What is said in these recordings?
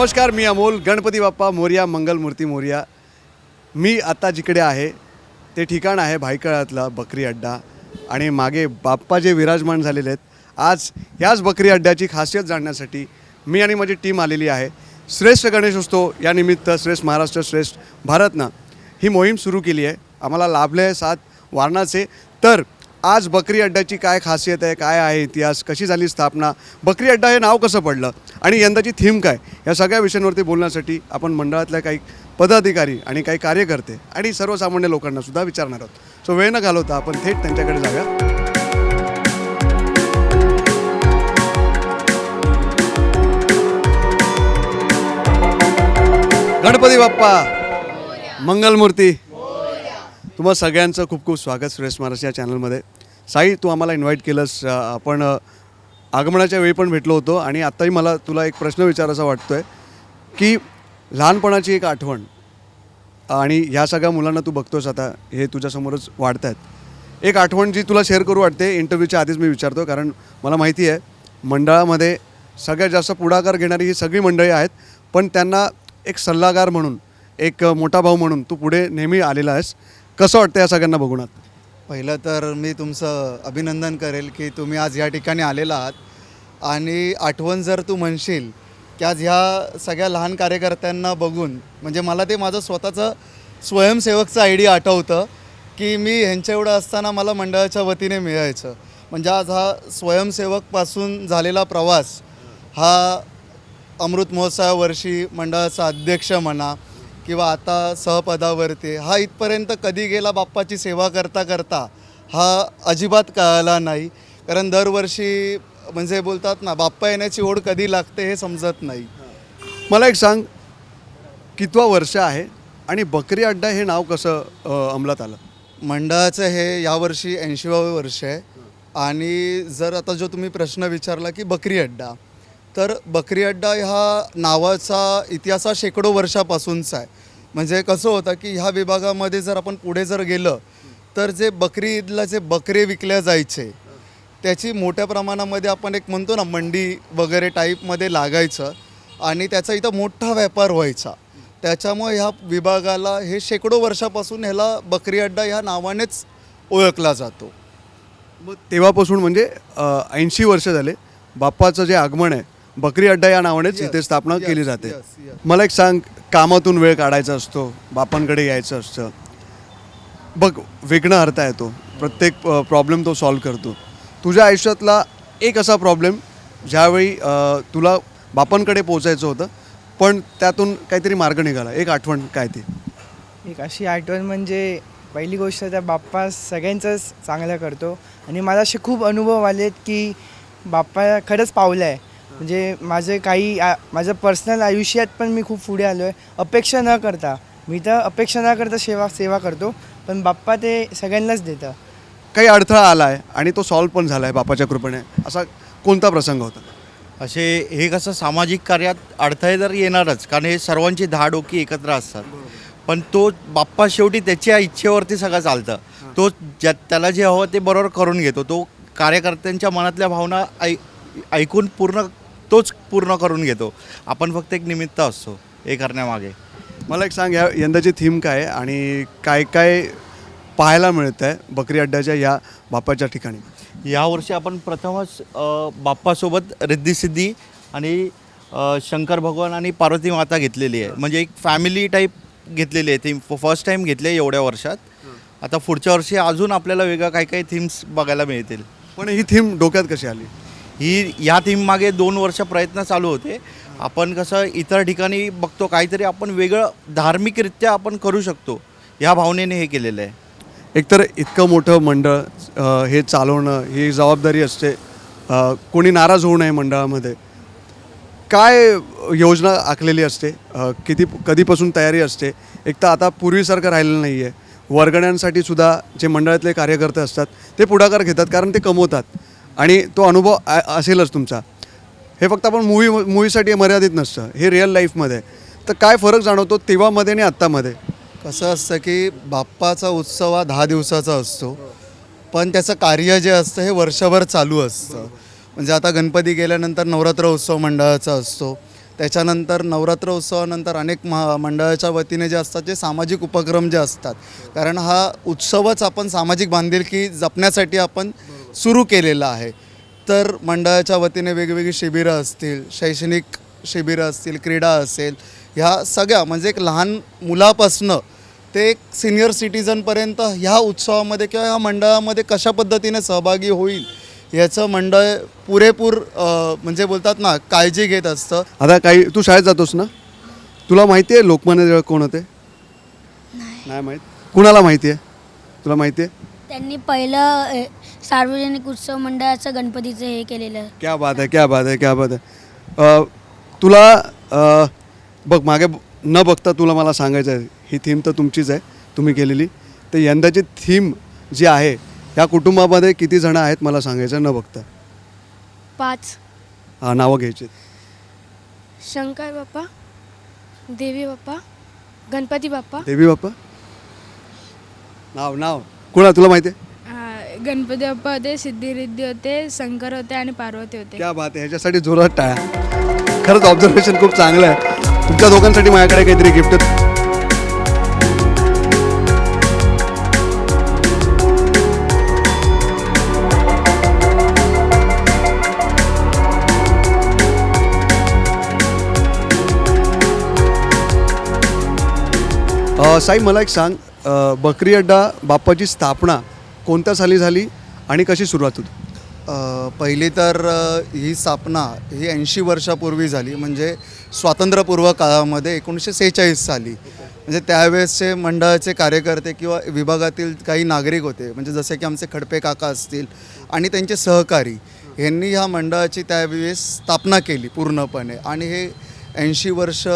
नमस्कार मी अमोल. गणपती बाप्पा मोर्या मंगलमूर्ती मोर्या. मी आत्ता जिकडे आहे ते ठिकाण आहे भायखळ्यातला बकरी अड्डा. आणि मागे बाप्पा जे विराजमान झालेले आहेत आज ह्याच बकरी अड्ड्याची खासियत जाणण्यासाठी मी आणि माझी टीम आलेली आहे. श्रेष्ठ गणेशोत्सव या निमित्त श्रेष्ठ महाराष्ट्र श्रेष्ठ भारतनं ही मोहीम सुरू केली आहे. आम्हाला लाभले आहे सात वारणाचे. तर आज बकरी अड्ड्याची काय खासियत आहे काय आहे इतिहास कशी झाली स्थापना बकरी अड्डा हे नाव कसं पडलं? आणि यंदाची थीम काय? या सगळ्या विषयांवरती बोलण्यासाठी आपण मंडळातल्या काही पदाधिकारी आणि काही कार्यकर्ते आणि सर्वसामान्य लोकांना सुद्धा विचारणार आहोत. सो वेळ न घालवता आपण थेट त्यांच्याकडे जाऊया. गणपती बाप्पा मंगलमूर्ती तुम्हा सगळ्यांचं खूप खूप स्वागत सुरेश महाराज या चॅनलमध्ये साई तू आम्हाला इन्व्हाइट केलंस आपण आगमनाच्या वेळी पण भेटलो होतो आणि आत्ताही मला तुला एक प्रश्न विचारायचा वाटतो आहे की लहानपणाची एक आठवण आणि ह्या सगळ्या मुलांना तू बघतोस आता हे तुझ्यासमोरच वाढत आहेत एक आठवण जी तुला शेअर करू वाटते इंटरव्ह्यूच्या आधीच मी विचारतो कारण मला माहिती आहे मंडळामध्ये सगळ्यात जास्त पुढाकार घेणारी ही सगळी मंडळी आहेत पण त्यांना एक सल्लागार म्हणून एक मोठा भाऊ म्हणून तू पुढे नेहमी आलेला आहेस कसं वाटतं या सगळ्यांना बघून आता? पहिलं तर मी तुमचं अभिनंदन करेल की तुम्ही आज या ठिकाणी आलेला आहात. आणि आठवण जर तू म्हणशील की आज ह्या सगळ्या लहान कार्यकर्त्यांना बघून म्हणजे मला ते माझं स्वतःचं स्वयंसेवकचं आय डी आठवतं की मी ह्यांच्या एवढं असताना मला मंडळाच्या वतीने मिळायचं. म्हणजे आज हा स्वयंसेवकपासून झालेला प्रवास हा अमृत महोत्सवावर्षी मंडळाचा अध्यक्ष म्हणा किंवा आता सहपदावरती हा इथपर्यंत कधी गेला बाप्पाची सेवा करता करता? हा अजिबात कळाला नाही. कारण दरवर्षी म्हणजे बोलतात ना बाप्पा येण्याची ओढ कधी लागते हे समजत नाही. मला एक सांग कितवा वर्ष आहे आणि बकरी अड्डा हे नाव कसं अ, अंमलात आलं? मंडळाचं हे यावर्षी ऐंशीवावे वर्ष आहे. आणि जर आता जो तुम्ही प्रश्न विचारला की बकरी अड्डा तर बकरी अड्डा ह्या नावाचा इतिहास हा शेकडो वर्षापासूनचा आहे. म्हणजे कसं होतं की ह्या विभागामध्ये जर आपण पुढे जर गेलं तर जे बकरी ईदला जे बकरे विकल्या जायचे त्याची मोठ्या प्रमाणामध्ये आपण एक म्हणतो ना मंडी वगैरे टाईपमध्ये लागायचं आणि त्याचा इथं मोठा व्यापार व्हायचा. त्याच्यामुळे ह्या विभागाला हे शेकडो वर्षापासून ह्याला बकरी अड्डा ह्या नावानेच ओळखला जातो. मग तेव्हापासून म्हणजे ऐंशी वर्ष झाले बाप्पाचं जे आगमन आहे बकरी अड्डा या नावानेच इथे स्थापना केली जाते. मला एक सांग कामातून वेळ काढायचा असतो बापांकडे यायचं असतं. बघ विघ्न हरता येतो प्रत्येक प्रॉब्लेम तो सॉल्व करतो. तुझ्या आयुष्यातला एक असा प्रॉब्लेम ज्यावेळी तुला बापांकडे पोचायचं होतं पण त्यातून काहीतरी मार्ग निघाला. एक आठवण काय ती? एक अशी आठवण म्हणजे पहिली गोष्ट त्या बाप्पा सगळ्यांचंच चांगलं करतो. आणि मला असे खूप अनुभव आलेत की बाप्पा खरंच पावलं आहे म्हणजे माझे काही माझं पर्सनल आयुष्यात पण मी खूप पुढे आलो आहे अपेक्षा न करता. मी तर अपेक्षा न करता सेवा सेवा करतो. पण बाप्पा ते सगळ्यांनाच देतं. काही अडथळा आला आहे आणि तो सॉल्व पण झाला आहे बापाच्या कृपेने. असा कोणता प्रसंग होता? असे हे कसं सामाजिक कार्यात अडथळे तर येणारच कारण हे सर्वांची दहा डोकी एकत्र असतात. पण तो बाप्पा शेवटी त्याच्या इच्छेवरती सगळं चालतं. तो ज्या त्याला जे हवं ते बरोबर करून घेतो. तो कार्यकर्त्यांच्या मनातल्या भावना ऐ ऐकून पूर्ण तोच पूर्ण करून घेतो. आपण फक्त एक निमित्त असतो हे करण्यामागे मला एक सांग या यंदाची थीम काय आहे आणि काय काय पाहायला मिळत आहे बकरी अड्ड्याच्या या बापाच्या ठिकाणी? यावर्षी आपण प्रथमच बाप्पासोबत रिद्धिसिद्धी आणि शंकर भगवान आणि पार्वती माता घेतलेली आहे. म्हणजे एक फॅमिली टाईप घेतलेली आहे थीम फर्स्ट टाईम घेतली आहे एवढ्या वर्षात. आता पुढच्या वर्षी अजून आपल्याला वेगळं काही काही थीम्स बघायला मिळतील. पण ही थीम डोक्यात कशी आली? ही ह्या थीममागे दोन वर्ष प्रयत्न चालू होते. आपण कसं इतर ठिकाणी बघतो काहीतरी आपण वेगळं धार्मिकरित्या आपण करू शकतो. ह्या भावनेने हे केलेलं आहे. एकतर इतकं मोठं मंडळ हे चालवणं ही जबाबदारी असते. कोणी नाराज होऊ नये मंडळामध्ये. काय योजना आखलेली असते? किती कधीपासून तयारी असते? एक तर आता पूर्वीसारखं राहिलेलं नाही आहे वर्गण्यांसाठी सुद्धा जे मंडळातले कार्यकर्ते असतात ते पुढाकार घेतात कारण ते कमवतात. आणि तो अनुभव आ- असेलच तुमचा. हे फक्त आपण मूवी मूवीसाठी मर्यादित नसतं. हे रिअल लाईफमध्ये तर काय फरक जाणवतो तेव्हामध्ये आणि आत्तामध्ये? कसं असतं की बाप्पाचा उत्सव हा दहा दिवसाचा असतो. पण त्याचं कार्य जे असतं हे वर्षभर चालू असतं. म्हणजे आता गणपती गेल्यानंतर नवरात्र उत्सव मंडळाचा असतो. त्याच्यानंतर नवरात्र उत्सवानंतर अनेक महा मंडळाच्या वतीने जे असतात जे सामाजिक उपक्रम जे असतात. कारण हा उत्सवच आपण सामाजिक बांधिलकी जपण्यासाठी आपण सुरू केलेला आहे. तर मंडळाच्या वतीने वेगवेगळी शिबिरं असतील शैक्षणिक शिबिरं असतील क्रीडा असेल ह्या सगळ्या म्हणजे एक लहान मुलापासनं ते एक सिनियर सिटीजनपर्यंत ह्या उत्सवामध्ये किंवा ह्या मंडळामध्ये कशा पद्धतीने सहभागी होईल याचं मंडळ पुरेपूर म्हणजे बोलतात ना काळजी घेत असतं. आता काही तू शाळेत जातोस ना? तुला माहिती आहे लोकमान्य टिळक कोण होते? नाही माहीत. कुणाला माहिती आहे? तुला माहिती आहे? त्यांनी पहिलं सार्वजनिक उत्सव मंडळाचं गणपतीचं हे केलेलं. क्या बात आहे क्या बात आहे क्या बात आहे. अ, तुला अ, बघ मागे ब- न बघता तुला मला सांगायचं आहे ही थीम तर तुमचीच आहे तुम्ही केलेली. तर यंदाची थीम जी आहे या कुटुंबामध्ये किती जणं आहेत मला सांगायचं आहे न बघता? पाच. हा नावं घ्यायची शंकर बाप्पा देवी बाप्पा गणपती बाप्पा. देवी बाप्पा? नाव नाव. कुणा तुला माहिती आहे? गणपती बाप्पा होते सिद्धिरिद्धी होते शंकर होते आणि पार्वती होते. क्या बात आहे ह्याच्यासाठी जोरात टाळ्या. खरंच ऑब्झर्वेशन खूप चांगलं आहे. तुमच्या दोघांसाठी माझ्याकडे काहीतरी गिफ्ट साई मला एक सांग. अ, बकरी अड्डा बाप्पाची स्थापना कोणत्या साली झाली आणि कशी सुरुवात होती? पहिली तर ही स्थापना ही ऐंशी वर्षापूर्वी झाली. म्हणजे स्वातंत्र्यपूर्व काळामध्ये एकोणीसशे सेहेचाळीस साली. म्हणजे त्यावेळेसचे मंडळाचे कार्यकर्ते किंवा विभागातील काही नागरिक होते. म्हणजे जसे की आमचे खडपे काका असतील आणि त्यांचे सहकारी यांनी ह्या मंडळाची त्यावेळेस स्थापना केली पूर्णपणे. आणि हे ऐंशी वर्ष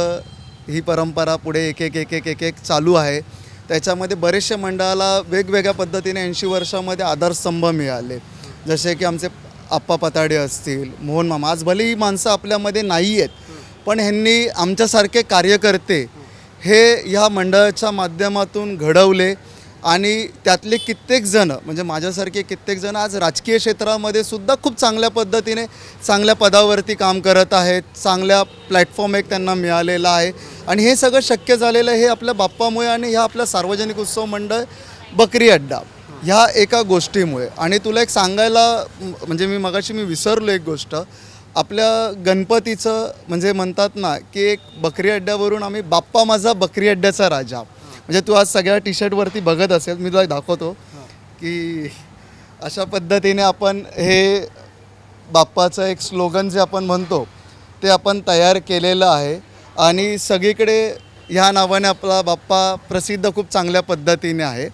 ही परंपरा पुढे एक एक एक एक एक एक चालू आहे. त्याच्यामध्ये बरेचशे मंडळाला वेगवेगळ्या पद्धतीने ऐंशी वर्षामध्ये आधारस्तंभ मिळाले. जसे की आमचे आप्पा पताडे असतील मोहन मामा आज भले ही माणसं आपल्यामध्ये नाही आहेत पण ह्यांनी आमच्यासारखे कार्यकर्ते हे ह्या मंडळाच्या माध्यमातून घडवले आणि त्यातले कित्येक जण म्हणजे माझ्यासारखे कित्येक जण आज राजकीय क्षेत्रामध्ये सुद्धा खूप चांगल्या पद्धतीने चांगल्या पदावरती काम करत आहेत चांगल्या प्लॅटफॉर्म एक त्यांना मिळालेला आहे. आणि हे सगळं शक्य झालेलं आहे हे आपल्या बाप्पामुळे आणि ह्या आपल्या सार्वजनिक उत्सव मंडळ बकरी अड्डा ह्या एका गोष्टीमुळे. आणि तुला एक सांगायला म्हणजे मी मगाशी मी विसरलो एक गोष्ट. आपल्या गणपतीचं म्हणजे म्हणतात ना की एक बकरी अड्ड्यावरून आम्ही बाप्पा माझा बकरी अड्ड्याचा राजा. म्हणजे तू आज सगळ्या टी शर्टवरती बघत असेल मी तुला दाखवतो की अशा पद्धतीने आपण हे बाप्पाचं एक स्लोगन जे आपण म्हणतो ते आपण तयार केलेलं आहे. आणि सगळीकडे ह्या नावाने आपला बाप्पा प्रसिद्ध खूप चांगल्या पद्धतीने आहे.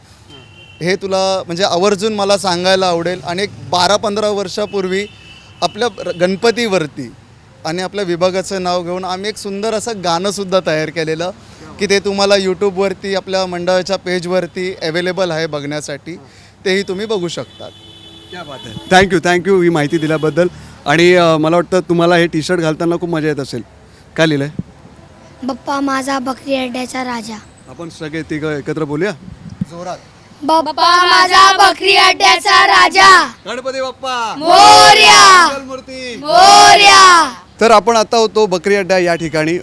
हे तुला म्हणजे आवर्जून मला सांगायला आवडेल. आणि एक बारा पंधरा वर्षापूर्वी आपल्या र- गणपतीवरती आणि आपल्या विभागाचं नाव घेऊन आम्ही एक सुंदर असं गाणंसुद्धा तयार केलेलं की ते तुम्हाला यूट्यूबवरती आपल्या मंडळाच्या पेजवरती अवेलेबल आहे बघण्यासाठी. तेही तुम्ही बघू शकतात. क्या बात आहे थँक्यू थँक्यू ही माहिती दिल्याबद्दल. आणि मला वाटतं तुम्हाला हे टी शर्ट घालताना खूप मजा येत असेल. काय लिहिलं आहे बाप्पा माझा बकरी अड्ड्याचा राजा. आपण सगळे तिघं एकत्र बोलूया? जोरात. बाप्पा माझा बकरी अड्ड्याचा राजा. गणपती बाप्पा. मोरया. मूर्ती मोरया. तर आपण आता होतो बकरी अड्डा या ठिकाणी.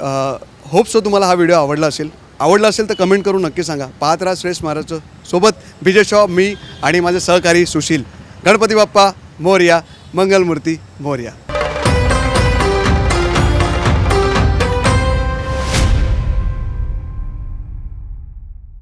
होप सो तुम्हाला हा व्हिडिओ आवडला असेल. आवडला असेल तर कमेंट करून नक्की सांगा. पाहत राहा श्रेष्ठ महाराजचं. सोबत विजय शॉ मी आणि माझे सहकारी सुशील. गणपती बाप्पा मोर्या मंगलमूर्ती मोर्या.